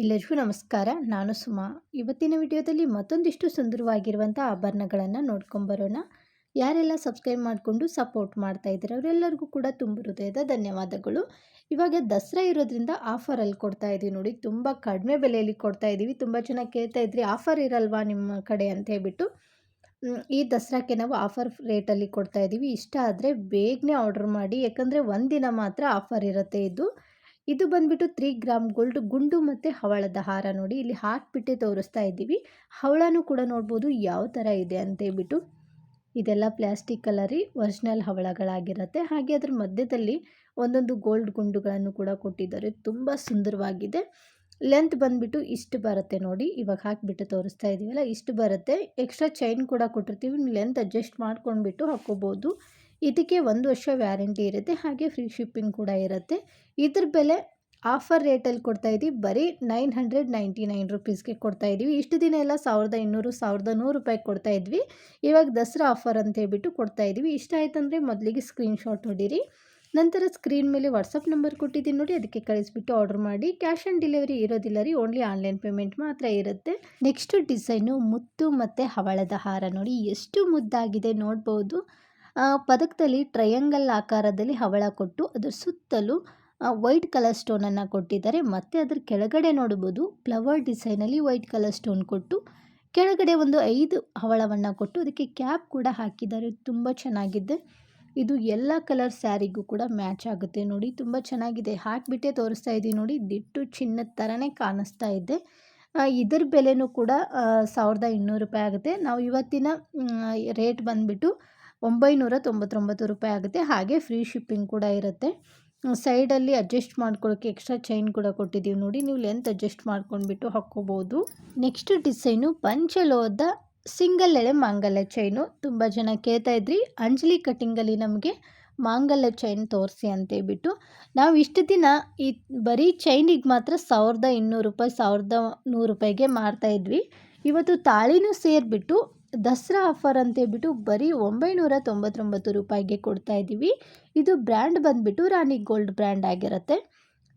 ಎಲ್ಲರಿಗೂ ನಮಸ್ಕಾರ. ನಾನು ಸುಮಾ. ಇವತ್ತಿನ ವಿಡಿಯೋದಲ್ಲಿ ಮತ್ತೊಂದಿಷ್ಟು ಸುಂದರವಾಗಿರುವಂಥ ಆಭರಣಗಳನ್ನು ನೋಡ್ಕೊಂಬರೋಣ ಯಾರೆಲ್ಲ ಸಬ್ಸ್ಕ್ರೈಬ್ ಮಾಡಿಕೊಂಡು ಸಪೋರ್ಟ್ ಮಾಡ್ತಾ ಇದ್ದಾರೆ ಅವರೆಲ್ಲರಿಗೂ ಕೂಡ ತುಂಬ ಹೃದಯದ ಧನ್ಯವಾದಗಳು. ಇವಾಗ ದಸರಾ ಇರೋದ್ರಿಂದ ಆಫರಲ್ಲಿ ಕೊಡ್ತಾ ಇದ್ದೀವಿ ನೋಡಿ. ತುಂಬ ಕಡಿಮೆ ಬೆಲೆಯಲ್ಲಿ ಕೊಡ್ತಾ ಇದ್ದೀವಿ. ತುಂಬ ಚೆನ್ನಾಗಿ ಕೇಳ್ತಾ ಇದ್ರಿ ಆಫರ್ ಇರಲ್ವಾ ನಿಮ್ಮ ಕಡೆ ಅಂತ ಹೇಳ್ಬಿಟ್ಟು. ಈ ದಸರಾಕ್ಕೆ ನಾವು ಆಫರ್ ರೇಟಲ್ಲಿ ಕೊಡ್ತಾ ಇದ್ದೀವಿ. ಇಷ್ಟ ಆದರೆ ಬೇಗನೆ ಆರ್ಡರ್ ಮಾಡಿ. ಯಾಕಂದರೆ ಒಂದಿನ ಮಾತ್ರ ಆಫರ್ ಇರುತ್ತೆ ಇದು. ಇದು ಬಂದ್ಬಿಟ್ಟು ತ್ರೀ ಗ್ರಾಮ್ ಗೋಲ್ಡ್ ಗುಂಡು ಮತ್ತು ಹವಳದ ಹಾರ ನೋಡಿ ಇಲ್ಲಿ ಹಾಕ್ಬಿಟ್ಟೆ ತೋರಿಸ್ತಾ ಇದ್ದೀವಿ. ಹವಳನೂ ಕೂಡ ನೋಡ್ಬೋದು ಯಾವ ಥರ ಇದೆ ಅಂತ ಹೇಳ್ಬಿಟ್ಟು. ಇದೆಲ್ಲ ಪ್ಲಾಸ್ಟಿಕ್ ಕಲರಿ ಒರಿಜಿನಲ್ ಹವಳಗಳಾಗಿರುತ್ತೆ. ಹಾಗೆ ಅದರ ಮಧ್ಯದಲ್ಲಿ ಒಂದೊಂದು ಗೋಲ್ಡ್ ಗುಂಡುಗಳನ್ನು ಕೂಡ ಕೊಟ್ಟಿದ್ದಾರೆ. ತುಂಬ ಸುಂದರವಾಗಿದೆ. ಲೆಂತ್ ಬಂದ್ಬಿಟ್ಟು ಇಷ್ಟು ಬರುತ್ತೆ ನೋಡಿ. ಇವಾಗ ಹಾಕಿಬಿಟ್ಟು ತೋರಿಸ್ತಾ ಇದ್ದೀವಲ್ಲ ಇಷ್ಟು ಬರುತ್ತೆ. ಎಕ್ಸ್ಟ್ರಾ ಚೈನ್ ಕೂಡ ಕೊಟ್ಟಿರ್ತೀವಿ. ಲೆಂತ್ ಅಡ್ಜಸ್ಟ್ ಮಾಡ್ಕೊಂಡ್ಬಿಟ್ಟು ಹಾಕ್ಕೋಬೋದು. ಇದಕ್ಕೆ ಒಂದು ವರ್ಷ ವ್ಯಾರಂಟಿ ಇರುತ್ತೆ, ಹಾಗೆ ಫ್ರೀ ಶಿಪ್ಪಿಂಗ್ ಕೂಡ ಇರುತ್ತೆ. ಇದ್ರ ಬೆಲೆ ಆಫರ್ ರೇಟಲ್ಲಿ ಕೊಡ್ತಾ ಇದ್ದೀವಿ ಬರೀ ನೈನ್ ಹಂಡ್ರೆಡ್ ನೈಂಟಿ ನೈನ್ ರುಪೀಸ್ಗೆ ಕೊಡ್ತಾ ಇದ್ದೀವಿ ಇಷ್ಟು ದಿನ ಎಲ್ಲ ಸಾವಿರದ ಇನ್ನೂರು, ಸಾವಿರದ ನೂರು ರೂಪಾಯಿಗೆ ಕೊಡ್ತಾ ಇದ್ವಿ. ಇವಾಗ ದಸರಾ ಆಫರ್ ಅಂತ ಹೇಳ್ಬಿಟ್ಟು ಕೊಡ್ತಾ ಇದ್ದೀವಿ ಇಷ್ಟ ಆಯ್ತಂದರೆ ಮೊದಲಿಗೆ ಸ್ಕ್ರೀನ್ಶಾಟ್ ಹೊಡೀರಿ. ನಂತರ ಸ್ಕ್ರೀನ್ ಮೇಲೆ ವಾಟ್ಸಪ್ ನಂಬರ್ ಕೊಟ್ಟಿದ್ದೀನಿ ನೋಡಿ, ಅದಕ್ಕೆ ಕಳಿಸ್ಬಿಟ್ಟು ಆರ್ಡರ್ ಮಾಡಿ. ಕ್ಯಾಶ್ ಆನ್ ಡೆಲಿವರಿ ಇರೋದಿಲ್ಲ ರೀ ಓನ್ಲಿ ಆನ್ಲೈನ್ ಪೇಮೆಂಟ್ ಮಾತ್ರ ಇರುತ್ತೆ. ನೆಕ್ಸ್ಟ್ ಡಿಸೈನು ಮುತ್ತು ಮತ್ತು ಹವಳದ ಹಾರ ನೋಡಿ. ಎಷ್ಟು ಮುದ್ದಾಗಿದೆ ನೋಡ್ಬೋದು. ಪದಕದಲ್ಲಿ ಟ್ರಯಾಂಗಲ್ ಆಕಾರದಲ್ಲಿ ಹವಳ ಕೊಟ್ಟು ಅದರ ಸುತ್ತಲೂ ವೈಟ್ ಕಲರ್ ಸ್ಟೋನನ್ನು ಕೊಟ್ಟಿದ್ದಾರೆ. ಮತ್ತು ಅದರ ಕೆಳಗಡೆ ನೋಡ್ಬೋದು ಫ್ಲವರ್ ಡಿಸೈನಲ್ಲಿ ವೈಟ್ ಕಲರ್ ಸ್ಟೋನ್ ಕೊಟ್ಟು, ಕೆಳಗಡೆ ಒಂದು ಐದು ಹವಳವನ್ನು ಕೊಟ್ಟು ಅದಕ್ಕೆ ಕ್ಯಾಪ್ ಕೂಡ ಹಾಕಿದ್ದಾರೆ. ತುಂಬ ಚೆನ್ನಾಗಿದೆ. ಇದು ಎಲ್ಲ ಕಲರ್ ಸ್ಯಾರಿಗೂ ಕೂಡ ಮ್ಯಾಚ್ ಆಗುತ್ತೆ ನೋಡಿ. ತುಂಬ ಚೆನ್ನಾಗಿದೆ. ಹಾಕಿಬಿಟ್ಟೆ ತೋರಿಸ್ತಾ ಇದ್ದೀವಿ ನೋಡಿ. ದಿಟ್ಟು ಚಿನ್ನದ ಥರನೇ ಕಾಣಿಸ್ತಾ ಇದೆ. ಇದರ ಬೆಲೆನೂ ಕೂಡ ಸಾವಿರದ ಇನ್ನೂರು ರೂಪಾಯಿ ಆಗುತ್ತೆ. ನಾವು ಇವತ್ತಿನ ರೇಟ್ ಬಂದುಬಿಟ್ಟು ಒಂಬೈನೂರ ತೊಂಬತ್ತೊಂಬತ್ತು ರೂಪಾಯಿ ಆಗುತ್ತೆ. ಹಾಗೆ ಫ್ರೀ ಶಿಪ್ಪಿಂಗ್ ಕೂಡ ಇರುತ್ತೆ. ಸೈಡಲ್ಲಿ ಅಡ್ಜಸ್ಟ್ ಮಾಡ್ಕೊಳ್ಳೋಕ್ಕೆ ಎಕ್ಸ್ಟ್ರಾ ಚೈನ್ ಕೂಡ ಕೊಟ್ಟಿದ್ದೀವಿ ನೋಡಿ. ನೀವು ಲೆಂತ್ ಅಡ್ಜಸ್ಟ್ ಮಾಡ್ಕೊಂಡ್ಬಿಟ್ಟು ಹಾಕ್ಕೋಬೋದು. ನೆಕ್ಸ್ಟ್ ಡಿಸೈನು ಪಂಚಲೋದ ಸಿಂಗಲ್ ಎಳೆ ಮಾಂಗಲ್ಯ ಚೈನು ತುಂಬ ಜನ ಕೇಳ್ತಾ ಇದ್ರಿ, ಅಂಜಲಿ ಕಟ್ಟಿಂಗಲ್ಲಿ ನಮಗೆ ಮಾಂಗಲ್ಯ ಚೈನ್ ತೋರಿಸಿ ಅಂತೇಳ್ಬಿಟ್ಟು ನಾವು ಇಷ್ಟು ದಿನ ಈ ಬರೀ ಚೈನಿಗೆ ಮಾತ್ರ ಸಾವಿರದ ಇನ್ನೂರು ರೂಪಾಯಿ, ಸಾವಿರದ ನೂರು ರೂಪಾಯಿಗೆ ಮಾಡ್ತಾಯಿದ್ವಿ ಇವತ್ತು ತಾಳಿನೂ ಸೇರಿಬಿಟ್ಟು ದಸರಾ ಆಫರ್ ಅಂತೇಳ್ಬಿಟ್ಟು ಬರೀ ಒಂಬೈನೂರ ತೊಂಬತ್ತೊಂಬತ್ತು ರೂಪಾಯಿಗೆ ಕೊಡ್ತಾ ಇದ್ದೀವಿ. ಇದು ಬ್ರ್ಯಾಂಡ್ ಬಂದುಬಿಟ್ಟು ರಾಣಿ ಗೋಲ್ಡ್ ಬ್ರ್ಯಾಂಡ್ ಆಗಿರುತ್ತೆ.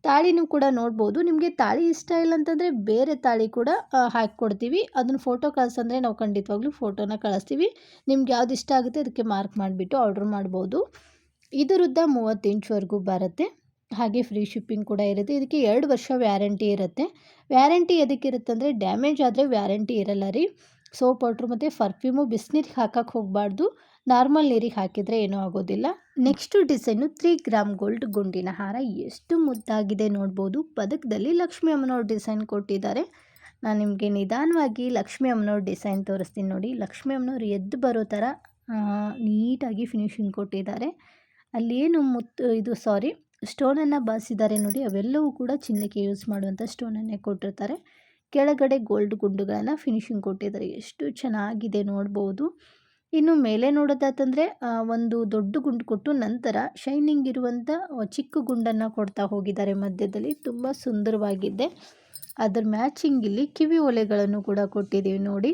ತಾಳಿನೂ ಕೂಡ ನೋಡ್ಬೋದು. ನಿಮಗೆ ತಾಳಿ ಇಷ್ಟ ಇಲ್ಲ ಅಂತಂದರೆ ಬೇರೆ ತಾಳಿ ಕೂಡ ಹಾಕಿಕೊಡ್ತೀವಿ. ಅದನ್ನು ಫೋಟೋ ಕಳಿಸಂದ್ರೆ ನಾವು ಖಂಡಿತವಾಗ್ಲೂ ಫೋಟೋನ ಕಳಿಸ್ತೀವಿ. ನಿಮ್ಗೆ ಯಾವ್ದು ಇಷ್ಟ ಆಗುತ್ತೆ ಅದಕ್ಕೆ ಮಾರ್ಕ್ ಮಾಡಿಬಿಟ್ಟು ಆರ್ಡ್ರ್ ಮಾಡ್ಬೋದು. ಇದರುದ್ದ ಮೂವತ್ತು ಇಂಚ್ವರೆಗೂ ಬರುತ್ತೆ. ಹಾಗೆ ಫ್ರೀ ಶಿಪ್ಪಿಂಗ್ ಕೂಡ ಇರುತ್ತೆ. ಇದಕ್ಕೆ ಎರಡು ವರ್ಷ ವ್ಯಾರಂಟಿ ಇರುತ್ತೆ. ವ್ಯಾರಂಟಿ ಎದಕ್ಕಿರುತ್ತೆ ಅಂದರೆ ಡ್ಯಾಮೇಜ್ ಆದರೆ ವ್ಯಾರಂಟಿ ಇರಲ್ಲ ರೀ. ಸೋಪ್ ಪೌಡ್ರು ಮತ್ತು ಪರ್ಫ್ಯೂಮು ಬಿಸಿನೀರಿಗೆ ಹಾಕಕ್ಕೆ ಹೋಗಬಾರ್ದು. ನಾರ್ಮಲ್ ನೀರಿಗೆ ಹಾಕಿದರೆ ಏನೂ ಆಗೋದಿಲ್ಲ. Next design three gram gold ಗುಂಡಿನ ಹಾರ. ಎಷ್ಟು ಮುದ್ದಾಗಿದೆ ನೋಡ್ಬೋದು. ಪದಕದಲ್ಲಿ ಲಕ್ಷ್ಮಿ ಅಮ್ಮನವ್ರ ಡಿಸೈನ್ ಕೊಟ್ಟಿದ್ದಾರೆ. ನಾನು ನಿಮಗೆ ನಿಧಾನವಾಗಿ ಲಕ್ಷ್ಮೀ ಅಮ್ಮನವ್ರ ಡಿಸೈನ್ ತೋರಿಸ್ತೀನಿ ನೋಡಿ. ಲಕ್ಷ್ಮಿ ಅಮ್ಮನವ್ರು ಎದ್ದು ಬರೋ ಥರ ನೀಟಾಗಿ ಫಿನಿಶಿಂಗ್ ಕೊಟ್ಟಿದ್ದಾರೆ. ಅಲ್ಲೇನು ಮುತ್ತು, ಇದು ಸಾರಿ ಸ್ಟೋನನ್ನು ಬಳಸಿದ್ದಾರೆ ನೋಡಿ. ಅವೆಲ್ಲವೂ ಕೂಡ ಚಿನ್ನಕ್ಕೆ ಯೂಸ್ ಮಾಡುವಂಥ ಸ್ಟೋನನ್ನೇ ಕೊಟ್ಟಿರ್ತಾರೆ. ಕೆಳಗಡೆ ಗೋಲ್ಡ್ ಗುಂಡುಗಳನ್ನು ಫಿನಿಶಿಂಗ್ ಕೊಟ್ಟಿದ್ದಾರೆ. ಎಷ್ಟು ಚೆನ್ನಾಗಿದೆ ನೋಡ್ಬೋದು. ಇನ್ನು ಮೇಲೆ ನೋಡೋದಾತಂದರೆ ಒಂದು ದೊಡ್ಡ ಗುಂಡು ಕೊಟ್ಟು ನಂತರ ಶೈನಿಂಗ್ ಇರುವಂಥ ಚಿಕ್ಕ ಗುಂಡನ್ನು ಕೊಡ್ತಾ ಹೋಗಿದ್ದಾರೆ ಮಧ್ಯದಲ್ಲಿ. ತುಂಬ ಸುಂದರವಾಗಿದೆ. ಅದರ ಮ್ಯಾಚಿಂಗ್ ಇಲ್ಲಿ ಕಿವಿ ಒಲೆಗಳನ್ನು ಕೂಡ ಕೊಟ್ಟಿದ್ದೀವಿ ನೋಡಿ.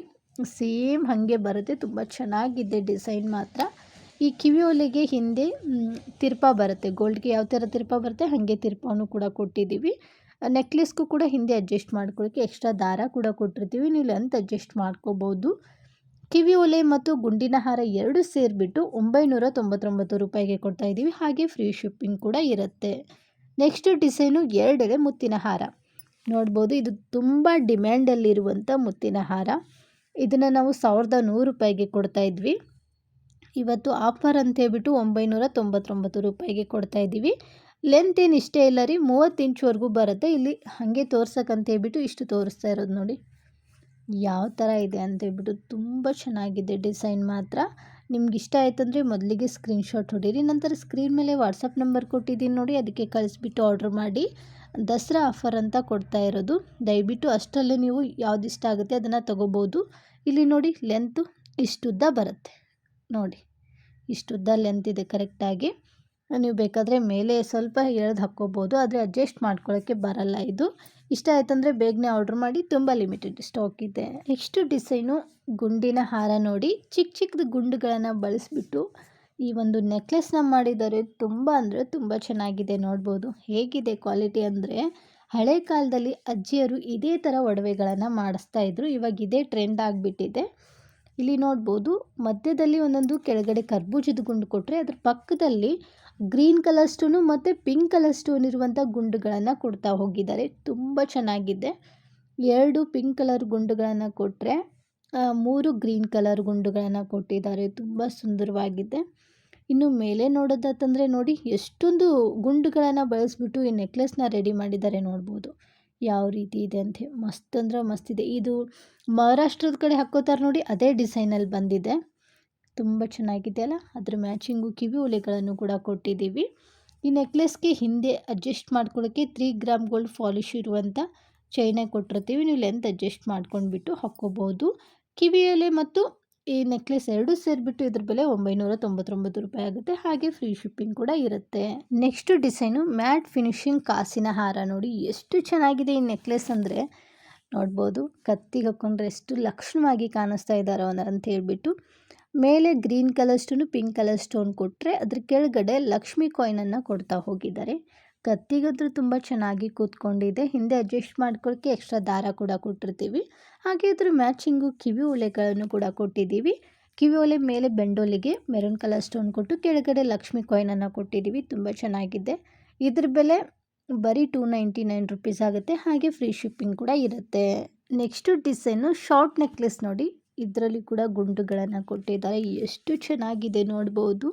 ಸೇಮ್ ಹಾಗೆ ಬರುತ್ತೆ. ತುಂಬ ಚೆನ್ನಾಗಿದೆ ಡಿಸೈನ್ ಮಾತ್ರ. ಈ ಕಿವಿ ಒಲೆಗೆ ಹಿಂದೆ ತಿರ್ಪ ಬರುತ್ತೆ. ಗೋಲ್ಡ್ಗೆ ಯಾವ ಥರ ತಿರ್ಪ ಬರುತ್ತೆ, ಹಾಗೆ ತಿರ್ಪವನ್ನು ಕೂಡ ಕೊಟ್ಟಿದ್ದೀವಿ. ನೆಕ್ಲೆಸ್ಗೂ ಕೂಡ ಹಿಂದೆ ಅಡ್ಜಸ್ಟ್ ಮಾಡ್ಕೊಳ್ಳೋಕ್ಕೆ ಎಕ್ಸ್ಟ್ರಾ ದಾರ ಕೂಡ ಕೊಟ್ಟಿರ್ತೀವಿ. ನೀವು ಲೆಂತ್ ಅಡ್ಜಸ್ಟ್ ಮಾಡ್ಕೋಬೋದು? ಕಿವಿ ಒಲೆ ಮತ್ತು ಗುಂಡಿನ ಹಾರ ಎರಡು ಸೇರಿಬಿಟ್ಟು ಒಂಬೈನೂರ ತೊಂಬತ್ತೊಂಬತ್ತು ರೂಪಾಯಿಗೆ ಕೊಡ್ತಾ ಇದ್ದೀವಿ. ಹಾಗೆ ಫ್ರೀ ಶಿಪ್ಪಿಂಗ್ ಕೂಡ ಇರುತ್ತೆ. ನೆಕ್ಸ್ಟ್ ಡಿಸೈನು ಎರಡೆಳೆ ಮುತ್ತಿನ ಹಾರ. ನೋಡ್ಬೋದು, ಇದು ತುಂಬ ಡಿಮ್ಯಾಂಡಲ್ಲಿರುವಂಥ ಮುತ್ತಿನ ಹಾರ. ಇದನ್ನು ನಾವು ಸಾವಿರದ ನೂರು ರೂಪಾಯಿಗೆ ಕೊಡ್ತಾ ಇದ್ವಿ. ಇವತ್ತು ಆಫರ್ ಅಂತ ಹೇಳ್ಬಿಟ್ಟು ಒಂಬೈನೂರ ತೊಂಬತ್ತೊಂಬತ್ತು ರೂಪಾಯಿಗೆ ಕೊಡ್ತಾ ಇದ್ದೀವಿ. ಲೆಂತ್ ಏನು ಇಷ್ಟೇ ಇಲ್ಲ ರೀ, ಮೂವತ್ತು ಇಂಚ್ವರೆಗೂ ಬರುತ್ತೆ. ಇಲ್ಲಿ ಹಾಗೆ ತೋರ್ಸಕ್ಕಂತ ಹೇಳ್ಬಿಟ್ಟು ಇಷ್ಟು ತೋರಿಸ್ತಾ ಇರೋದು ನೋಡಿ. ಯಾವ ಥರ ಇದೆ ಅಂತ ಹೇಳ್ಬಿಟ್ಟು ತುಂಬ ಚೆನ್ನಾಗಿದೆ ಡಿಸೈನ್ ಮಾತ್ರ. ನಿಮ್ಗೆ ಇಷ್ಟ ಆಯ್ತಂದರೆ ಮೊದಲಿಗೆ ಸ್ಕ್ರೀನ್ಶಾಟ್ ಹೊಡೀರಿ. ನಂತರ ಸ್ಕ್ರೀನ್ ಮೇಲೆ ವಾಟ್ಸಪ್ ನಂಬರ್ ಕೊಟ್ಟಿದ್ದೀನಿ ನೋಡಿ, ಅದಕ್ಕೆ ಕಳಿಸ್ಬಿಟ್ಟು ಆರ್ಡ್ರ್ ಮಾಡಿ. ದಸರಾ ಆಫರ್ ಅಂತ ಕೊಡ್ತಾ ಇರೋದು. ದಯವಿಟ್ಟು ಅಷ್ಟರಲ್ಲೇ ನೀವು ಯಾವ್ದು ಇಷ್ಟ ಆಗುತ್ತೆ ಅದನ್ನು ತೊಗೋಬೋದು. ಇಲ್ಲಿ ನೋಡಿ ಲೆಂತು ಇಷ್ಟುದ್ದ ಬರುತ್ತೆ. ನೋಡಿ, ಇಷ್ಟುದ್ದ ಲೆಂತ್ ಇದೆ ಕರೆಕ್ಟಾಗಿ ನೀವು ಬೇಕಾದರೆ ಮೇಲೆ ಸ್ವಲ್ಪ ಎಳೆದು ಹಾಕ್ಕೋಬೋದು, ಆದರೆ ಅಡ್ಜಸ್ಟ್ ಮಾಡ್ಕೊಳ್ಳೋಕ್ಕೆ ಬರಲ್ಲ ಇದು. ಇಷ್ಟ ಆಯ್ತಂದರೆ ಬೇಗನೆ ಆರ್ಡ್ರ್ ಮಾಡಿ ತುಂಬ ಲಿಮಿಟೆಡ್ ಸ್ಟಾಕ್ ಇದೆ. ನೆಕ್ಸ್ಟ್ ಡಿಸೈನು ಗುಂಡಿನ ಹಾರ ನೋಡಿ. ಚಿಕ್ಕ ಚಿಕ್ಕದು ಗುಂಡುಗಳನ್ನು ಬಳಸಿಬಿಟ್ಟು ಈ ಒಂದು ನೆಕ್ಲೆಸ್ನ ಮಾಡಿದ್ದಾರೆ ತುಂಬ ಅಂದರೆ ತುಂಬ ಚೆನ್ನಾಗಿದೆ ನೋಡ್ಬೋದು. ಹೇಗಿದೆ ಕ್ವಾಲಿಟಿ ಅಂದರೆ ಹಳೆ ಕಾಲದಲ್ಲಿ ಅಜ್ಜಿಯರು ಇದೇ ಥರ ಒಡವೆಗಳನ್ನು ಮಾಡಿಸ್ತಾ ಇದ್ರು, ಇವಾಗ ಇದೇ ಟ್ರೆಂಡ್ ಆಗಿಬಿಟ್ಟಿದೆ. ಇಲ್ಲಿ ನೋಡ್ಬೋದು ಮಧ್ಯದಲ್ಲಿ ಒಂದೊಂದು ಕೆಳಗಡೆ ಕರ್ಬೂಜದ ಗುಂಡು ಕೊಟ್ಟರೆ ಅದ್ರ ಪಕ್ಕದಲ್ಲಿ ಗ್ರೀನ್ ಕಲರ್ ಸ್ಟೋನು ಮತ್ತು ಪಿಂಕ್ ಕಲರ್ ಸ್ಟೋನ್ ಇರುವಂಥ ಗುಂಡುಗಳನ್ನು ಕೊಡ್ತಾ ಹೋಗಿದ್ದಾರೆ. ತುಂಬ ಚೆನ್ನಾಗಿದೆ. ಎರಡು ಪಿಂಕ್ ಕಲರ್ ಗುಂಡುಗಳನ್ನು ಕೊಟ್ಟರೆ ಮೂರು ಗ್ರೀನ್ ಕಲರ್ ಗುಂಡುಗಳನ್ನು ಕೊಟ್ಟಿದ್ದಾರೆ. ತುಂಬ ಸುಂದರವಾಗಿದೆ. ಇನ್ನು ಮೇಲೆ ನೋಡೋದಾತಂದರೆ ನೋಡಿ, ಎಷ್ಟೊಂದು ಗುಂಡುಗಳನ್ನು ಬಳಸ್ಬಿಟ್ಟು ಈ ನೆಕ್ಲೆಸ್ನ ರೆಡಿ ಮಾಡಿದ್ದಾರೆ ನೋಡ್ಬೋದು. ಯಾವ ರೀತಿ ಇದೆ ಅಂತ ಮಸ್ತ್ ಅಂದ್ರೆ ಮಸ್ತ್ ಇದೆ. ಇದು ಮಹಾರಾಷ್ಟ್ರದ ಕಡೆ ಹಾಕೋತಾರೆ ನೋಡಿ, ಅದೇ ಡಿಸೈನಲ್ಲಿ ಬಂದಿದೆ. ತುಂಬ ಚೆನ್ನಾಗಿದೆ ಅಲ್ಲ? ಅದ್ರ ಮ್ಯಾಚಿಂಗು ಕಿವಿ ಒಲೆಗಳನ್ನು ಕೂಡ ಕೊಟ್ಟಿದ್ದೀವಿ. ಈ ನೆಕ್ಲೆಸ್ಗೆ ಹಿಂದೆ ಅಡ್ಜಸ್ಟ್ ಮಾಡ್ಕೊಳ್ಳೋಕ್ಕೆ ತ್ರೀ ಗ್ರಾಮ್ ಗೋಲ್ಡ್ ಫಾಲಿಶ್ ಇರುವಂಥ ಚೈನೇ ಕೊಟ್ಟಿರ್ತೀವಿ. ನೀವು ಲೆಂತ್ ಅಡ್ಜಸ್ಟ್ ಮಾಡ್ಕೊಂಡ್ಬಿಟ್ಟು ಹಾಕ್ಕೋಬೋದು. ಕಿವಿಯಲೆ ಮತ್ತು ಈ ನೆಕ್ಲೆಸ್ ಎರಡು ಸೇರಿಬಿಟ್ಟು ಇದ್ರ ಬೆಲೆ ಒಂಬೈನೂರ ತೊಂಬತ್ತೊಂಬತ್ತು ರೂಪಾಯಿ ಆಗುತ್ತೆ. ಹಾಗೆ ಫ್ರೀ ಶಿಪ್ಪಿಂಗ್ ಕೂಡ ಇರುತ್ತೆ. ನೆಕ್ಸ್ಟ್ ಡಿಸೈನು ಮ್ಯಾಟ್ ಫಿನಿಶಿಂಗ್ ಕಾಸಿನ ಹಾರ. ನೋಡಿ, ಎಷ್ಟು ಚೆನ್ನಾಗಿದೆ ಈ ನೆಕ್ಲೆಸ್ ಅಂದರೆ. ನೋಡ್ಬೋದು, ಕತ್ತಿಗೆ ಹಾಕ್ಕೊಂಡ್ರೆ ಎಷ್ಟು ಲಕ್ಷಣವಾಗಿ ಕಾಣಿಸ್ತಾ ಇದ್ದಾರೋ ಅಂತ ಹೇಳ್ಬಿಟ್ಟು ಮೇಲೆ green colour stone, pink colour stone ಕೊಟ್ಟರೆ ಅದ್ರ ಕೆಳಗಡೆ ಲಕ್ಷ್ಮಿ ಕಾಯಿನನ್ನು ಕೊಡ್ತಾ ಹೋಗಿದ್ದಾರೆ. ಕತ್ತಿಗಂತೂ ತುಂಬ ಚೆನ್ನಾಗಿ ಕೂತ್ಕೊಂಡಿದೆ. ಹಿಂದೆ ಅಡ್ಜಸ್ಟ್ ಮಾಡ್ಕೊಳ್ಳೋಕ್ಕೆ ಎಕ್ಸ್ಟ್ರಾ ದಾರ ಕೂಡ ಕೊಟ್ಟಿರ್ತೀವಿ. ಹಾಗೆ ಅದ್ರ ಮ್ಯಾಚಿಂಗು ಕಿವಿ ಒಲೆಗಳನ್ನು ಕೂಡ ಕೊಟ್ಟಿದ್ದೀವಿ. ಕಿವಿ ಒಲೆ ಮೇಲೆ ಬೆಂಡೋಲಿಗೆ ಮೆರೂನ್ ಕಲರ್ ಸ್ಟೋನ್ ಕೊಟ್ಟು ಕೆಳಗಡೆ ಲಕ್ಷ್ಮಿ ಕಾಯಿನನ್ನು ಕೊಟ್ಟಿದ್ದೀವಿ. ತುಂಬ ಚೆನ್ನಾಗಿದೆ. ಇದ್ರ ಬೆಲೆ ಬರೀ ಟೂ ನೈಂಟಿ ನೈನ್ ರುಪೀಸ್ ಆಗುತ್ತೆ. ಹಾಗೆ ಫ್ರೀ ಶಿಪ್ಪಿಂಗ್ ಕೂಡ ಇರುತ್ತೆ. ನೆಕ್ಸ್ಟು ಡಿಸೈನು ಶಾರ್ಟ್ ನೆಕ್ಲೆಸ್ ನೋಡಿ. ಇದರಲ್ಲಿ ಕೂಡ ಗುಂಡುಗಳನ್ನು ಕೊಟ್ಟಿದ್ದಾರೆ. ಎಷ್ಟು ಚೆನ್ನಾಗಿದೆ ನೋಡ್ಬೋದು.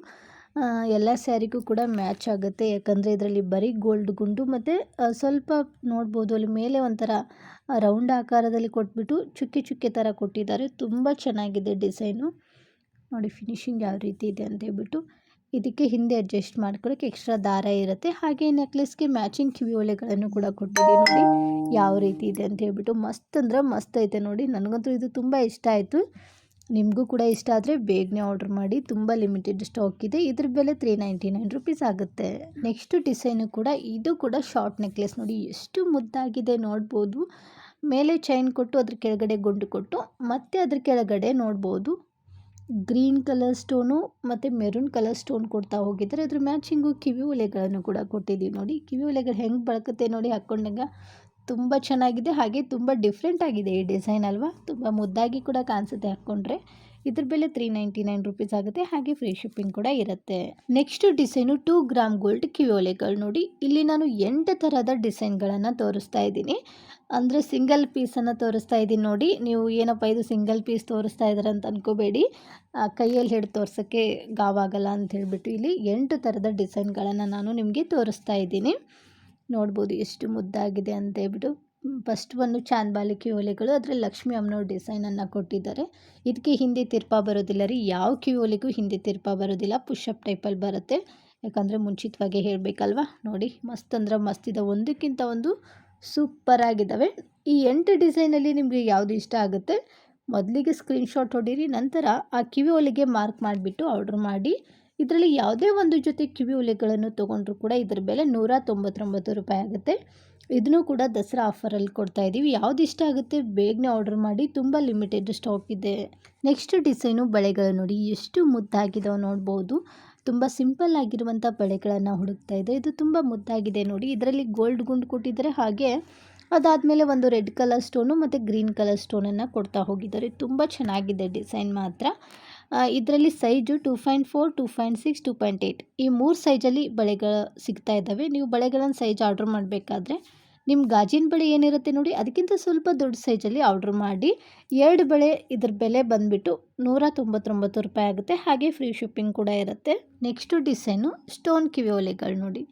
ಎಲ್ಲ ಸ್ಯಾರಿಗೂ ಕೂಡ ಮ್ಯಾಚ್ ಆಗುತ್ತೆ. ಯಾಕಂದರೆ ಇದರಲ್ಲಿ ಬರೀ ಗೋಲ್ಡ್ ಗುಂಡು ಮತ್ತು ಸ್ವಲ್ಪ ನೋಡ್ಬೋದು ಅಲ್ಲಿ ಮೇಲೆ ಒಂಥರ ರೌಂಡ್ ಆಕಾರದಲ್ಲಿ ಕೊಟ್ಬಿಟ್ಟು ಚುಕ್ಕೆ ಚುಕ್ಕೆ ಥರ ಕೊಟ್ಟಿದ್ದಾರೆ. ತುಂಬ ಚೆನ್ನಾಗಿದೆ ಡಿಸೈನು. ನೋಡಿ, ಫಿನಿಶಿಂಗ್ ಯಾವ ರೀತಿ ಇದೆ ಅಂತ ಹೇಳ್ಬಿಟ್ಟು. ಇದಕ್ಕೆ ಹಿಂದೆ ಅಡ್ಜಸ್ಟ್ ಮಾಡ್ಕೊಳ್ಳೋಕೆ ಎಕ್ಸ್ಟ್ರಾ ದಾರ ಇರುತ್ತೆ. ಹಾಗೆ ನೆಕ್ಲೆಸ್ಗೆ ಮ್ಯಾಚಿಂಗ್ ಕಿವಿ ಒಲೆಗಳನ್ನು ಕೂಡ ಕೊಟ್ಟಿದ್ದೀವಿ ನೋಡಿ. ಯಾವ ರೀತಿ ಇದೆ ಅಂತ ಹೇಳ್ಬಿಟ್ಟು ಮಸ್ತ್ ಅಂದರೆ ಮಸ್ತ್ ಐತೆ ನೋಡಿ. ನನಗಂತೂ ಇದು ತುಂಬ ಇಷ್ಟ ಆಯಿತು. ನಿಮಗೂ ಕೂಡ ಇಷ್ಟ ಆದರೆ ಬೇಗನೆ ಆರ್ಡ್ರ್ ಮಾಡಿ. ತುಂಬ ಲಿಮಿಟೆಡ್ ಸ್ಟಾಕ್ ಇದೆ. ಇದ್ರ ಬೆಲೆ ತ್ರೀ ನೈಂಟಿ ನೈನ್ ರುಪೀಸ್ ಆಗುತ್ತೆ. ನೆಕ್ಸ್ಟ್ ಡಿಸೈನು ಕೂಡ ಇದು ಕೂಡ ಶಾರ್ಟ್ ನೆಕ್ಲೆಸ್ ನೋಡಿ. ಎಷ್ಟು ಮುದ್ದಾಗಿದೆ ನೋಡ್ಬೋದು. ಮೇಲೆ ಚೈನ್ ಕೊಟ್ಟು ಅದ್ರ ಕೆಳಗಡೆ ಗುಂಡು ಕೊಟ್ಟು ಮತ್ತೆ ಅದ್ರ ಕೆಳಗಡೆ ನೋಡ್ಬೋದು. ಗ್ರೀನ್ ಕಲರ್ ಸ್ಟೋನು ಮತ್ತು ಮೆರೂನ್ ಕಲರ್ ಸ್ಟೋನ್ ಕೊಡ್ತಾ ಹೋಗಿದ್ದಾರೆ ಅದ್ರ ಮ್ಯಾಚಿಂಗು ಕಿವಿ ಒಲೆಗಳನ್ನು ಕೂಡ ಕೊಟ್ಟಿದ್ದೀವಿ ನೋಡಿ. ಕಿವಿ ಒಲೆಗಳು ಹೆಂಗೆ ಬಳಕುತ್ತೆ ನೋಡಿ ಹಾಕ್ಕೊಂಡಾಗ. ತುಂಬ ಚೆನ್ನಾಗಿದೆ ಹಾಗೆ ತುಂಬ ಡಿಫ್ರೆಂಟ್ ಆಗಿದೆ ಈ ಡಿಸೈನ್ ಅಲ್ವಾ. ತುಂಬ ಮುದ್ದಾಗಿ ಕೂಡ ಕಾಣಿಸುತ್ತೆ ಹಾಕ್ಕೊಂಡ್ರೆ ಇದ್ರ ಬೆಲೆ ತ್ರೀ ನೈಂಟಿ ನೈನ್ ರುಪೀಸ್ ಆಗುತ್ತೆ, ಹಾಗೆ ಫ್ರೀ ಶಿಪ್ಪಿಂಗ್ ಕೂಡ ಇರುತ್ತೆ. Next design two gram gold ಕಿವಿಯೋಲೆಗಳು ನೋಡಿ. ಇಲ್ಲಿ ನಾನು ಎಂಟು ಥರದ ಡಿಸೈನ್ಗಳನ್ನು ತೋರಿಸ್ತಾ ಇದ್ದೀನಿ. ಅಂದರೆ ಸಿಂಗಲ್ ಪೀಸನ್ನು ತೋರಿಸ್ತಾ ಇದ್ದೀನಿ ನೋಡಿ. ನೀವು ಏನಪ್ಪ ಇದು ಸಿಂಗಲ್ ಪೀಸ್ ತೋರಿಸ್ತಾ ಇದ್ದಾರೆ ಅಂತ ಅನ್ಕೋಬೇಡಿ. ಕೈಯಲ್ಲಿ ಹಿಡಿದು ತೋರ್ಸೋಕ್ಕೆ ಗಾವಾಗಲ್ಲ ಅಂತ ಹೇಳಿಬಿಟ್ಟು ಇಲ್ಲಿ ಎಂಟು ಥರದ ಡಿಸೈನ್ಗಳನ್ನು ನಾನು ನಿಮಗೆ ತೋರಿಸ್ತಾ ಇದ್ದೀನಿ. ನೋಡ್ಬೋದು ಎಷ್ಟು ಮುದ್ದಾಗಿದೆ ಅಂತ ಹೇಳ್ಬಿಟ್ಟು. ಫಸ್ಟ್ ಒಂದು ಚಾಂದ್ಬಾಲಿ ಓಲೆಗಳು, ಅದರಲ್ಲಿ ಲಕ್ಷ್ಮಿ ಅಮ್ಮನವ್ರ ಡಿಸೈನನ್ನು ಕೊಟ್ಟಿದ್ದಾರೆ. ಇದಕ್ಕೆ ಹಿಂದೆ ತಿರ್ಪ ಬರೋದಿಲ್ಲ ರೀ. ಯಾವ ಕಿವೋಲೆಗೂ ಹಿಂದೆ ತಿರ್ಪ ಬರೋದಿಲ್ಲ. ಪುಷಪ್ ಟೈಪಲ್ಲಿ ಬರುತ್ತೆ. ಯಾಕಂದರೆ ಮುಂಚಿತವಾಗಿ ಹೇಳಬೇಕಲ್ವ? ನೋಡಿ, ಮಸ್ತ್ ಅಂದ್ರೆ ಮಸ್ತ್. ಒಂದಕ್ಕಿಂತ ಒಂದು ಸೂಪರ್ ಆಗಿದ್ದಾವೆ ಈ ಎಂಟು ಡಿಸೈನಲ್ಲಿ ನಿಮಗೆ ಯಾವುದು ಇಷ್ಟ ಆಗುತ್ತೆ, ಮೊದಲಿಗೆ ಸ್ಕ್ರೀನ್ಶಾಟ್ ಹೊಡೀರಿ, ನಂತರ ಆ ಕಿವಿ ಒಲೆಗೆ ಮಾರ್ಕ್ ಮಾಡಿಬಿಟ್ಟು ಆರ್ಡ್ರ್ ಮಾಡಿ. ಇದರಲ್ಲಿ ಯಾವುದೇ ಒಂದು ಜೊತೆ ಕಿವಿ ಒಲೆಗಳನ್ನು ತೊಗೊಂಡ್ರು ಕೂಡ ಇದರ ಬೆಲೆ ನೂರ ತೊಂಬತ್ತೊಂಬತ್ತು ರೂಪಾಯಿ ಆಗುತ್ತೆ. ಇದನ್ನು ಕೂಡ ದಸರಾ ಆಫರಲ್ಲಿ ಕೊಡ್ತಾ ಇದ್ದೀವಿ. ಯಾವ್ದು ಇಷ್ಟ ಆಗುತ್ತೆ ಬೇಗನೆ ಆರ್ಡರ್ ಮಾಡಿ. ತುಂಬ ಲಿಮಿಟೆಡ್ ಸ್ಟಾಕ್ ಇದೆ. ನೆಕ್ಸ್ಟ್ ಡಿಸೈನು ಬಳೆಗಳು ನೋಡಿ. ಎಷ್ಟು ಮುದ್ದಾಗಿದೆ ನೋಡ್ಬೋದು. ತುಂಬ ಸಿಂಪಲ್ ಆಗಿರುವಂಥ ಬಳೆಗಳನ್ನು ಹುಡುಕ್ತಾ ಇದೆ. ಇದು ತುಂಬ ಮುದ್ದಾಗಿದೆ ನೋಡಿ. ಇದರಲ್ಲಿ ಗೋಲ್ಡ್ ಗುಂಡು ಕೊಟ್ಟಿದ್ದಾರೆ. ಹಾಗೆ ಅದಾದಮೇಲೆ ಒಂದು ರೆಡ್ ಕಲರ್ ಸ್ಟೋನು ಮತ್ತು ಗ್ರೀನ್ ಕಲರ್ ಸ್ಟೋನನ್ನು ಕೊಡ್ತಾ ಹೋಗಿದ್ದಾರೆ. ತುಂಬ ಚೆನ್ನಾಗಿದೆ ಡಿಸೈನ್ ಮಾತ್ರ. ಇದರಲ್ಲಿ size two point four two point six two point eight ಈ ಮೂರು ಸೈಜಲ್ಲಿ ಬಳೆಗಳು ಸಿಗ್ತಾ ಇದ್ದಾವೆ. ನೀವು ಬಳೆಗಳನ್ನು ಸೈಜ್ ಆರ್ಡ್ರ್ ಮಾಡಬೇಕಾದ್ರೆ ನಿಮ್ಮ ಗಾಜಿನ ಬಳೆ ಏನಿರುತ್ತೆ ನೋಡಿ, ಅದಕ್ಕಿಂತ ಸ್ವಲ್ಪ ದೊಡ್ಡ ಸೈಜಲ್ಲಿ ಆರ್ಡ್ರ್ ಮಾಡಿ, ಎರಡು ಬಳೆ ಇದ್ರ ಬೆಲೆ ಬಂದುಬಿಟ್ಟು ನೂರ ತೊಂಬತ್ತೊಂಬತ್ತು ರೂಪಾಯಿ ಆಗುತ್ತೆ. ಹಾಗೆ ಫ್ರೀ ಶಿಪ್ಪಿಂಗ್ ಕೂಡ ಇರುತ್ತೆ. ನೆಕ್ಸ್ಟು ಡಿಸೈನು ಸ್ಟೋನ್ ಕಿವಿ ಒಲೆಗಳು ನೋಡಿ.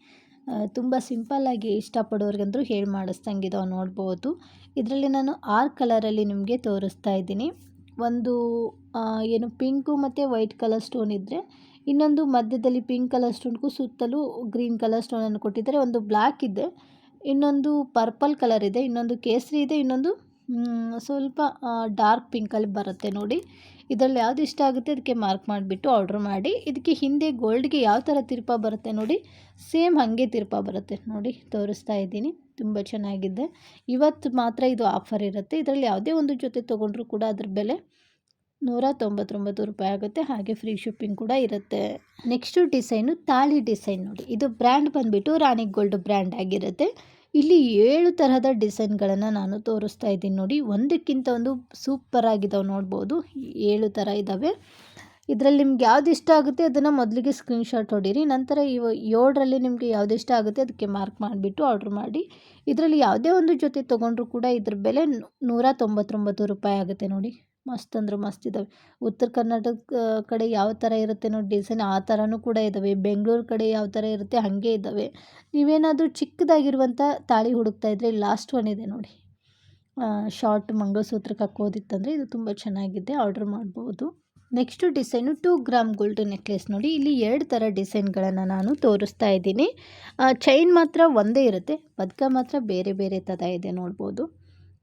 ತುಂಬ ಸಿಂಪಲ್ಲಾಗಿ ಇಷ್ಟಪಡೋರಿಗಂದ್ರೂ ಹೇಳಿ ಮಾಡಿಸ್ದಂಗಿದಾವೆ ನೋಡ್ಬೋದು. ಇದರಲ್ಲಿ ನಾನು ಆರು ಕಲರಲ್ಲಿ ನಿಮಗೆ ತೋರಿಸ್ತಾ ಇದ್ದೀನಿ. ಒಂದು ಏನು ಪಿಂಕು ಮತ್ತು ವೈಟ್ ಕಲರ್ ಸ್ಟೋನ್ ಇದ್ದರೆ ಇನ್ನೊಂದು ಮಧ್ಯದಲ್ಲಿ ಪಿಂಕ್ ಕಲರ್ ಸ್ಟೋನ್ಗೂ ಸುತ್ತಲೂ ಗ್ರೀನ್ ಕಲರ್ ಸ್ಟೋನನ್ನು ಕೊಟ್ಟಿದ್ದಾರೆ. ಒಂದು ಬ್ಲ್ಯಾಕ್ ಇದೆ, ಇನ್ನೊಂದು ಪರ್ಪಲ್ ಕಲರ್ ಇದೆ, ಇನ್ನೊಂದು ಕೇಸರಿ ಇದೆ, ಇನ್ನೊಂದು ಸ್ವಲ್ಪ ಡಾರ್ಕ್ ಪಿಂಕಲ್ಲಿ ಬರುತ್ತೆ ನೋಡಿ. ಇದರಲ್ಲಿ ಯಾವ್ದು ಇಷ್ಟ ಆಗುತ್ತೆ ಅದಕ್ಕೆ ಮಾರ್ಕ್ ಮಾಡಿಬಿಟ್ಟು ಆರ್ಡ್ರ್ ಮಾಡಿ. ಇದಕ್ಕೆ ಹಿಂದೆ ಗೋಲ್ಡ್ಗೆ ಯಾವ ಥರ ತಿರುಪ ಬರುತ್ತೆ ನೋಡಿ. ಸೇಮ್ ಹಾಗೆ ತಿರುಪ ಬರುತ್ತೆ ನೋಡಿ, ತೋರಿಸ್ತಾ ಇದ್ದೀನಿ. ತುಂಬ ಚೆನ್ನಾಗಿದೆ. ಇವತ್ತು ಮಾತ್ರ ಇದು ಆಫರ್ ಇರುತ್ತೆ. ಇದರಲ್ಲಿ ಯಾವುದೇ ಒಂದು ಜೊತೆ ತೊಗೊಂಡ್ರೂ ಕೂಡ ಅದ್ರ ಬೆಲೆ ನೂರ ತೊಂಬತ್ತೊಂಬತ್ತು ರೂಪಾಯಿ ಆಗುತ್ತೆ. ಹಾಗೆ ಫ್ರೀ ಶಿಪ್ಪಿಂಗ್ ಕೂಡ ಇರುತ್ತೆ. ನೆಕ್ಸ್ಟು ಡಿಸೈನು ತಾಳಿ ಡಿಸೈನ್ ನೋಡಿ. ಇದು ಬ್ರ್ಯಾಂಡ್ ಬಂದುಬಿಟ್ಟು ರಾಣಿ ಗೋಲ್ಡ್ ಬ್ರ್ಯಾಂಡ್ ಆಗಿರುತ್ತೆ. ಇಲ್ಲಿ ಏಳು ತರಹದ ಡಿಸೈನ್ಗಳನ್ನು ನಾನು ತೋರಿಸ್ತಾ ಇದ್ದೀನಿ ನೋಡಿ. ಒಂದಕ್ಕಿಂತ ಒಂದು ಸೂಪರ್ ಆಗಿದ್ದಾವೆ ನೋಡ್ಬೋದು. ಏಳು ಥರ ಇದ್ದಾವೆ ಇದರಲ್ಲಿ ನಿಮ್ಗೆ ಯಾವ್ದು ಇಷ್ಟ ಆಗುತ್ತೆ ಅದನ್ನು ಮೊದಲಿಗೆ ಸ್ಕ್ರೀನ್ಶಾಟ್ ಹೊಡೀರಿ. ನಂತರ ಇವ ಏಳರಲ್ಲಿ ನಿಮಗೆ ಯಾವ್ದು ಇಷ್ಟ ಆಗುತ್ತೆ ಅದಕ್ಕೆ ಮಾರ್ಕ್ ಮಾಡಿಬಿಟ್ಟು ಆರ್ಡ್ರ್ ಮಾಡಿ. ಇದರಲ್ಲಿ ಯಾವುದೇ ಒಂದು ಜೊತೆ ತೊಗೊಂಡ್ರೂ ಕೂಡ ಇದ್ರ ಬೆಲೆ ನೂರ ತೊಂಬತ್ತೊಂಬತ್ತು ರೂಪಾಯಿ ಆಗುತ್ತೆ ನೋಡಿ. ಮಸ್ತ್ ಅಂದ್ರೆ, ಮಸ್ತ್ ಇದ್ದಾವೆ ಉತ್ತರ ಕರ್ನಾಟಕ ಕಡೆ ಯಾವ ಥರ ಇರುತ್ತೆ ನೋಡಿ ಡಿಸೈನ್ ಆ ಥರನೂ ಕೂಡ ಇದ್ದಾವೆ ಬೆಂಗಳೂರು ಕಡೆ ಯಾವ ಥರ ಇರುತ್ತೆ, ಹಾಗೆ ಇದ್ದಾವೆ ನೀವೇನಾದರೂ ಚಿಕ್ಕದಾಗಿರುವಂಥ ತಾಳಿ ಹುಡುಕ್ತಾ ಇದ್ದರೆ ಲಾಸ್ಟ್ ಒನ್ ಇದೆ ನೋಡಿ. ಶಾರ್ಟ್ ಮಂಗಲಸೂತ್ರಕ್ಕೆ ಹಾಕೋದಿತ್ತಂದರೆ ಇದು ತುಂಬ ಚೆನ್ನಾಗಿದೆ ಆರ್ಡ್ರ್ ಮಾಡ್ಬೋದು. Next design two gram gold necklace ನೋಡಿ. ಇಲ್ಲಿ ಎರಡು ಥರ ಡಿಸೈನ್ಗಳನ್ನು ನಾನು ತೋರಿಸ್ತಾ ಇದ್ದೀನಿ. ಚೈನ್ ಮಾತ್ರ ಒಂದೇ ಇರುತ್ತೆ. ಪದಕ ಮಾತ್ರ ಬೇರೆ ಬೇರೆ ಥರ ಇದೆ ನೋಡ್ಬೋದು.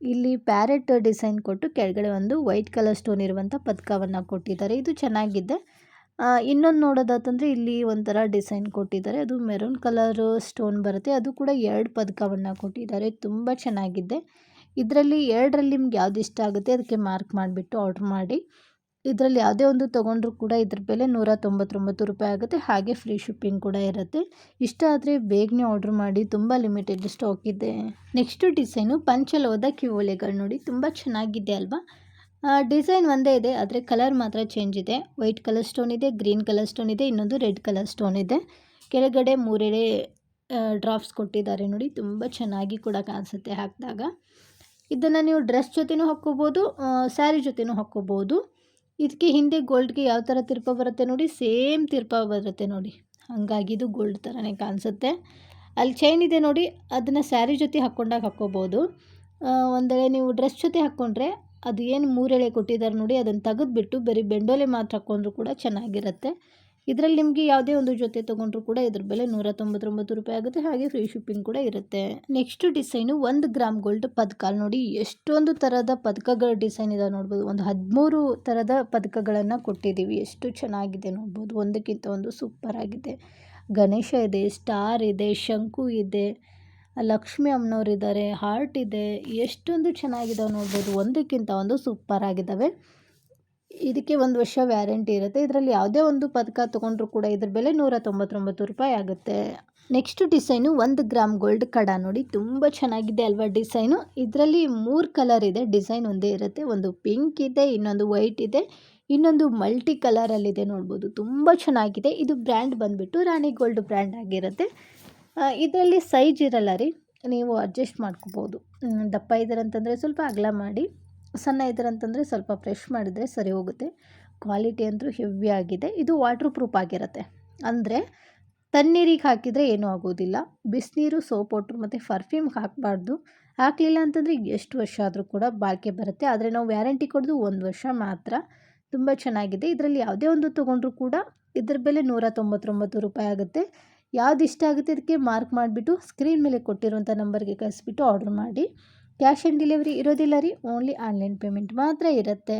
ಇಲ್ಲಿ ಪ್ಯಾರೆಟ್ ಡಿಸೈನ್ ಕೊಟ್ಟು ಕೆಳಗಡೆ ಒಂದು ವೈಟ್ ಕಲರ್ ಸ್ಟೋನ್ ಇರುವಂಥ ಪದಕವನ್ನು ಕೊಟ್ಟಿದ್ದಾರೆ. ಇದು ಚೆನ್ನಾಗಿದೆ. ಇನ್ನೊಂದು ನೋಡೋದಾತಂದರೆ ಇಲ್ಲಿ ಒಂಥರ ಡಿಸೈನ್ ಕೊಟ್ಟಿದ್ದಾರೆ. ಅದು ಮೆರೂನ್ ಕಲರ್ ಸ್ಟೋನ್ ಬರುತ್ತೆ. ಅದು ಕೂಡ ಎರಡು ಪದಕವನ್ನು ಕೊಟ್ಟಿದ್ದಾರೆ. ತುಂಬ ಚೆನ್ನಾಗಿದೆ. ಇದರಲ್ಲಿ ಎರಡರಲ್ಲಿ ನಿಮ್ಗೆ ಯಾವ್ದು ಇಷ್ಟ ಆಗುತ್ತೆ ಅದಕ್ಕೆ ಮಾರ್ಕ್ ಮಾಡಿಬಿಟ್ಟು ಆರ್ಡ್ರ್ ಮಾಡಿ. ಇದರಲ್ಲಿ ಯಾವುದೇ ಒಂದು ತೊಗೊಂಡ್ರೂ ಕೂಡ ಇದ್ರ ಬೆಲೆ ನೂರ ತೊಂಬತ್ತೊಂಬತ್ತು ರೂಪಾಯಿ ಆಗುತ್ತೆ. ಹಾಗೆ ಫ್ರೀ ಶಿಪ್ಪಿಂಗ್ ಕೂಡ ಇರುತ್ತೆ. ಇಷ್ಟ ಆದರೆ ಬೇಗನೆ ಆರ್ಡ್ರ್ ಮಾಡಿ ತುಂಬ ಲಿಮಿಟೆಡ್ ಸ್ಟಾಕ್ ಇದೆ. ನೆಕ್ಸ್ಟು ಡಿಸೈನು ಪಂಚಲೋದ ಕಿವೋಲೆಗಳು ನೋಡಿ. ತುಂಬ ಚೆನ್ನಾಗಿದೆ ಅಲ್ವಾ? ಡಿಸೈನ್ ಒಂದೇ ಇದೆ, ಆದರೆ ಕಲರ್ ಮಾತ್ರ ಚೇಂಜ್ ಇದೆ. ವೈಟ್ ಕಲರ್ ಸ್ಟೋನ್ ಇದೆ, ಗ್ರೀನ್ ಕಲರ್ ಸ್ಟೋನ್ ಇದೆ, ಇನ್ನೊಂದು ರೆಡ್ ಕಲರ್ ಸ್ಟೋನ್ ಇದೆ. ಕೆಳಗಡೆ ಮೂರೆಡೆ ಡ್ರಾಪ್ಸ್ ಕೊಟ್ಟಿದ್ದಾರೆ ನೋಡಿ. ತುಂಬ ಚೆನ್ನಾಗಿ ಕೂಡ ಕಾಣಿಸುತ್ತೆ ಹಾಕಿದಾಗ. ಇದನ್ನು ನೀವು ಡ್ರೆಸ್ ಜೊತೆನೂ ಹಾಕ್ಕೋಬೋದು ಸ್ಯಾರಿ ಜೊತೆನೂ ಹಾಕ್ಕೋಬೋದು. ಇದಕ್ಕೆ ಹಿಂದೆ ಗೋಲ್ಡ್ಗೆ ಯಾವ ಥರ ತಿರ್ಪ ಬರುತ್ತೆ ನೋಡಿ, ಸೇಮ್ ತಿರ್ಪ ಬರುತ್ತೆ ನೋಡಿ. ಹಾಗಾಗಿ ಇದು ಗೋಲ್ಡ್ ಥರನೇ ಕಾಣಿಸುತ್ತೆ. ಅಲ್ಲಿ ಚೈನ್ ಇದೆ ನೋಡಿ, ಅದನ್ನು ಸ್ಯಾರಿ ಜೊತೆ ಹಾಕ್ಕೊಂಡಾಗ ಹಾಕ್ಕೋಬೋದು ವೇಳೆ ನೀವು ಡ್ರೆಸ್ ಜೊತೆ ಹಾಕ್ಕೊಂಡ್ರೆ ಅದು ಏನು ಮೂರೆಳೆ ಕೊಟ್ಟಿದ್ದಾರೆ ನೋಡಿ, ಅದನ್ನು ತೆಗೆದುಬಿಟ್ಟು ಬರೀ ಬೆಂಡೋಲೆ ಮಾತ್ರ ಹಾಕ್ಕೊಂಡ್ರು ಕೂಡ ಚೆನ್ನಾಗಿರುತ್ತೆ. ಇದರಲ್ಲಿ ನಿಮಗೆ ಯಾವುದೇ ಒಂದು ಜೊತೆ ತೊಗೊಂಡ್ರು ಕೂಡ ಇದ್ರ ಬೆಲೆ ನೂರ ತೊಂಬತ್ತೊಂಬತ್ತು ರೂಪಾಯಿ ಆಗುತ್ತೆ. ಹಾಗೆ ಫ್ರೀ ಶಿಪ್ಪಿಂಗ್ ಕೂಡ ಇರುತ್ತೆ. ನೆಕ್ಸ್ಟ್ ಡಿಸೈನು ಒಂದು ಗ್ರಾಮ್ ಗೋಲ್ಡ್ ಪದಕ. ನೋಡಿ, ಎಷ್ಟೊಂದು ಥರದ ಪದಕಗಳ ಡಿಸೈನ್ ಇದೆ ನೋಡ್ಬೋದು. ಒಂದು ಹದಿಮೂರು ಥರದ ಪದಕಗಳನ್ನು ಕೊಟ್ಟಿದ್ದೀವಿ. ಎಷ್ಟು ಚೆನ್ನಾಗಿದೆ ನೋಡ್ಬೋದು. ಒಂದಕ್ಕಿಂತ ಒಂದು ಸೂಪರ್ ಆಗಿದೆ. ಗಣೇಶ ಇದೆ, ಸ್ಟಾರ್ ಇದೆ, ಶಂಕು ಇದೆ, ಲಕ್ಷ್ಮಿ ಅಮ್ಮನವ್ರಿದ್ದಾರೆ ಹಾರ್ಟ್ ಇದೆ. ಎಷ್ಟೊಂದು ಚೆನ್ನಾಗಿದ್ದಾವೆ ನೋಡ್ಬೋದು. ಒಂದಕ್ಕಿಂತ ಒಂದು ಸೂಪರ್ ಆಗಿದ್ದಾವೆ ಇದಕ್ಕೆ ಒಂದು ವರ್ಷ ವ್ಯಾರಂಟಿ ಇರುತ್ತೆ. ಇದರಲ್ಲಿ ಯಾವುದೇ ಒಂದು ಪದಕ ತೊಗೊಂಡ್ರು ಕೂಡ ಇದ್ರ ಬೆಲೆ ನೂರ ತೊಂಬತ್ತೊಂಬತ್ತು ರೂಪಾಯಿ ಆಗುತ್ತೆ. ನೆಕ್ಸ್ಟ್ ಡಿಸೈನು ಒಂದು ಗ್ರಾಮ್ ಗೋಲ್ಡ್ ಕಡ ನೋಡಿ ತುಂಬ ಚೆನ್ನಾಗಿದೆ ಅಲ್ವಾ ಡಿಸೈನು ಇದರಲ್ಲಿ ಮೂರು ಕಲರ್ ಇದೆ. ಡಿಸೈನ್ ಒಂದೇ ಇರುತ್ತೆ. ಒಂದು ಪಿಂಕ್ ಇದೆ, ಇನ್ನೊಂದು ವೈಟ್ ಇದೆ, ಇನ್ನೊಂದು ಮಲ್ಟಿ ಕಲರಲ್ಲಿದೆ ನೋಡ್ಬೋದು. ತುಂಬ ಚೆನ್ನಾಗಿದೆ. ಇದು ಬ್ರ್ಯಾಂಡ್ ಬಂದುಬಿಟ್ಟು ರಾಣಿ ಗೋಲ್ಡ್ ಬ್ರ್ಯಾಂಡ್ ಆಗಿರುತ್ತೆ. ಇದರಲ್ಲಿ ಸೈಜ್ ಇರಲ್ಲ ರೀ. ನೀವು ಅಡ್ಜಸ್ಟ್ ಮಾಡ್ಕೋಬೋದು. ದಪ್ಪ ಇದ್ದೀರಂತಂದರೆ ಸ್ವಲ್ಪ ಅಗಲ ಮಾಡಿ. ಸಣ್ಣ ಇದ್ದೀರಂತಂದರೆ ಸ್ವಲ್ಪ ಫ್ರೆಶ್ ಮಾಡಿದರೆ ಸರಿ ಹೋಗುತ್ತೆ. ಕ್ವಾಲಿಟಿ ಅಂತೂ ಹೆವಿ ಆಗಿದೆ. ಇದು ವಾಟ್ರ್ ಪ್ರೂಫ್ ಆಗಿರುತ್ತೆ. ಅಂದರೆ ತಣ್ಣೀರಿಗೆ ಹಾಕಿದರೆ ಏನೂ ಆಗೋದಿಲ್ಲ. ಬಿಸಿನೀರು, ಸೋಪ್ ವಾಟ್ರ್ ಮತ್ತು ಪರ್ಫ್ಯೂಮ್ ಹಾಕಬಾರ್ದು. ಹಾಕಲಿಲ್ಲ ಅಂತಂದರೆ ಎಷ್ಟು ವರ್ಷ ಆದರೂ ಕೂಡ ಬಾಳಿಕೆ ಬರುತ್ತೆ. ಆದರೆ ನಾವು ವ್ಯಾರಂಟಿ ಕೊಡೋದು ಒಂದು ವರ್ಷ ಮಾತ್ರ ತುಂಬ ಚೆನ್ನಾಗಿದೆ. ಇದರಲ್ಲಿ ಯಾವುದೇ ಒಂದು ತೊಗೊಂಡ್ರೂ ಕೂಡ ಇದ್ರ ಬೆಲೆ ನೂರ ತೊಂಬತ್ತೊಂಬತ್ತು ರೂಪಾಯಿ ಆಗುತ್ತೆ. ಯಾವ್ದು ಇಷ್ಟ ಆಗುತ್ತೆ ಅದಕ್ಕೆ ಮಾರ್ಕ್ ಮಾಡಿಬಿಟ್ಟು ಸ್ಕ್ರೀನ್ ಮೇಲೆ ಕೊಟ್ಟಿರುವಂಥ ನಂಬರ್ಗೆ ಕಳಿಸ್ಬಿಟ್ಟು ಆರ್ಡ್ರ್ ಮಾಡಿ. ಕ್ಯಾಶ್ ಆನ್ ಡೆಲಿವರಿ ಇರೋದಿಲ್ಲ ರೀ ಓನ್ಲಿ ಆನ್ಲೈನ್ ಪೇಮೆಂಟ್ ಮಾತ್ರ ಇರುತ್ತೆ.